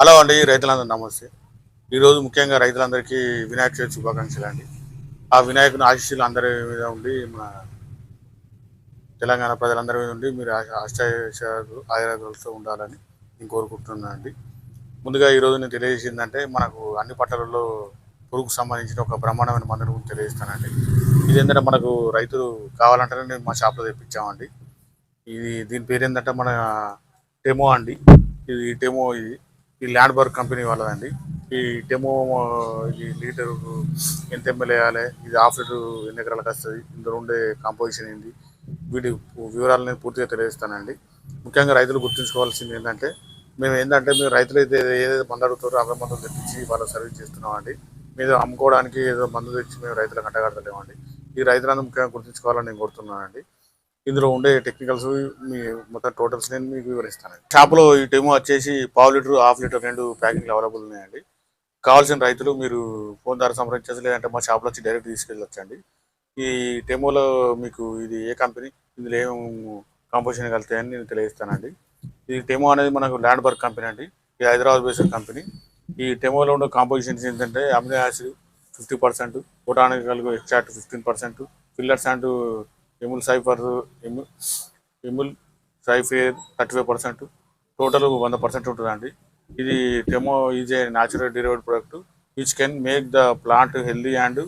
Hello అండి రైతులందరూ నమస్తే. ఈరోజు ముఖ్యంగా రైతులందరికీ వినాయక చవితి శుభాకాంక్షలు అండి. ఆ వినాయకుని ఆశీస్సులు అందరి మీద ఉండి మన తెలంగాణ ప్రజలందరి మీద ఉండి మీరు ఆశ్చర్యాలు ఆయుర్వేదాలతో ఉండాలని నేను కోరుకుంటున్నాను అండి. ముందుగా ఈరోజు నేను తెలియజేసిందంటే మనకు అన్ని పట్టణాల్లో పురుగుకు సంబంధించిన ఒక బ్రహ్మాండమైన మందుని గురించి తెలియజేస్తానండి. ఇది ఏంటంటే మనకు రైతులు కావాలంటేనే నేను మా షాప్లో తెప్పించామండి. ఇది దీని పేరు ఏంటంటే మన టెమో అండి. ఇది టెమో ఇది. ఈ ల్యాండ్ బర్గ్ కంపెనీ వాళ్ళదండి. ఈ డెమో ఈ లీటర్ ఎంత ఎమ్మెల్యేయాలి వేయాలి ఇది హాఫ్ లీటర్ ఎన్ని ఎకరాలకు వస్తుంది ఇందులో ఉండే కాంపోజిషన్ ఏంది వీటి వివరాలని పూర్తిగా తెలియజేస్తానండి. ముఖ్యంగా రైతులు గుర్తుంచుకోవాల్సింది ఏంటంటే మేము ఏంటంటే మేము రైతులు అయితే ఏదైతే మందు అడుగుతారో అవే మందులు తెప్పించి వాళ్ళ సర్వీస్ చేస్తున్నామండి. మీద అమ్ముకోవడానికి ఏదో మందు తెచ్చి మేము రైతులకు అంటగడతలేమండి ఈ రైతులందరూ ముఖ్యంగా గుర్తుంచుకోవాలని నేను కోరుతున్నానండి. ఇందులో ఉండే టెక్నికల్స్ మీ మొత్తం టోటల్స్ నేను మీకు వివరిస్తాను. షాప్లో ఈ టెమో వచ్చేసి పావు లీటర్ హాఫ్ లీటర్ రెండు ప్యాకింగ్లు అవైలబుల్ ఉన్నాయండి. కావాల్సిన రైతులు మీరు ఫోన్ ద్వారా సంప్రదించచ్చు లేదంటే మా షాప్లో వచ్చి డైరెక్ట్ తీసుకెళ్ళొచ్చండి. ఈ టెమోలో మీకు ఇది ఏ కంపెనీ ఇందులో ఏం కాంపోజిషన్ కలుగుతాయని నేను తెలియజేస్తానండి. ఈ టెమో అనేది మనకు ల్యాండ్ బర్గ్ కంపెనీ అండి. ఇది హైదరాబాద్ బేస్డ్ కంపెనీ ఈ టెమోలో ఉండే కాంపోజిషన్స్ ఏంటంటే amino acid fifty percent botanical extract fifteen percent fillers and emulsifier emu emulsifier thirty five percent total వంద పర్సెంట్ ఉంటుందండి. ఇది Temo is a natural delivery product which can make the plant healthy and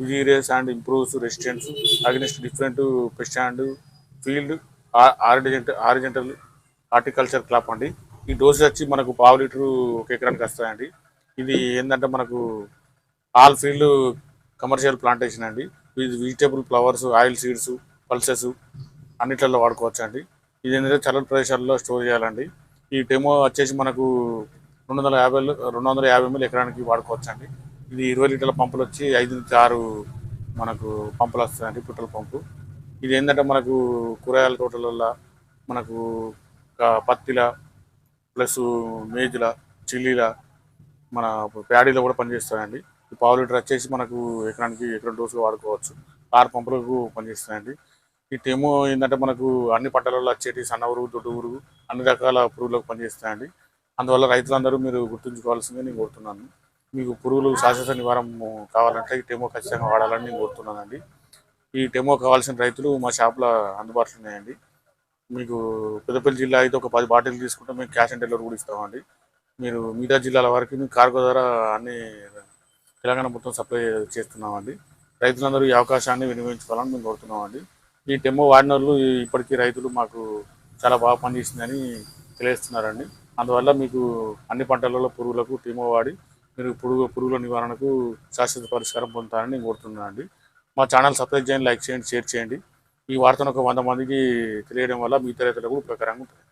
vigorous and improves resistance against different pest and field ఆరిజెంట్ horizontal horticulture crop అండి. ఈ dose వచ్చి మనకు పావు litre ఒక ఎకరానికి వస్తాయండి. ఇది ఏంటంటే మనకు ఆల్ ఫీల్డ్ కమర్షియల్ ప్లాంటేషన్ అండి. Vegetable flowers oil seeds pulses అన్నిట్లలో వాడుకోవచ్చు అండి ఇది ఏంటంటే చల్లటి ప్రదేశాల్లో స్టోర్ చేయాలండి. ఈ టెమో వచ్చేసి మనకు రెండు వందల యాభై రెండు వందల యాభై ఎంఎల్ ఎకరానికి వాడుకోవచ్చు అండి ఇది ఇరవై లీటర్ల పంపులు వచ్చి ఐదు నుంచి ఆరు మనకు పంపులు వస్తాయండి పెట్రోల్ పంపు. ఇది ఏంటంటే మనకు కూరగాయల తోటలలో మనకు పత్తిల ప్లస్ మేజుల చిల్లీల మన ప్యాడీలో కూడా పనిచేస్తాయండి. ఈ పావు లీటర్ వచ్చేసి మనకు ఎకరానికి ఎకరం డోసులు వాడుకోవచ్చు. ఆరు పంపులకు పనిచేస్తాయండి ఈ టెమో ఏంటంటే మనకు అన్ని పంటలలో వచ్చేటి సన్న ఊరుగు దొడ్డు ఊరుగు అన్ని రకాల పురుగులకు పనిచేస్తాయండి. అందువల్ల రైతులందరూ మీరు గుర్తుంచుకోవాల్సిందే నేను కోరుతున్నాను. మీకు పురుగులు శాశ్వత నివారం కావాలంటే ఈ టెమో ఖచ్చితంగా వాడాలని నేను కోరుతున్నానండి. ఈ టెమో కావాల్సిన రైతులు మా షాప్లో అందుబాటులో ఉన్నాయండి. మీకు పెద్దపల్లి జిల్లా అయితే ఒక పది బాటిల్ తీసుకుంటే మేము క్యాష్ ఆన్ డెలివరీ కూడా ఇస్తామండి. మీరు మిగతా జిల్లాల వరకు మీకు కార్గో ద్వారా అన్ని తెలంగాణ మొత్తం సప్లై చేస్తున్నామండి. రైతులందరూ ఈ అవకాశాన్ని వినియోగించుకోవాలని మేము కోరుతున్నామండి. ఈ టెమో వాడినర్లు ఇప్పటికీ రైతులు మాకు చాలా బాగా పనిచేసిందని తెలియజేస్తున్నారండి. అందువల్ల మీకు అన్ని పంటలలో పురుగులకు టెమో వాడి మీరు పురుగు పురుగుల నివారణకు శాశ్వత పరిష్కారం పొందుతారని నేను కోరుతున్నానండి. మా ఛానల్ సబ్స్క్రైబ్ చేయండి లైక్ చేయండి షేర్ చేయండి. ఈ వార్తను ఒక వంద మందికి తెలియడం వల్ల మిగతా రైతులకు ఉపయోగకరంగా ఉంటుంది.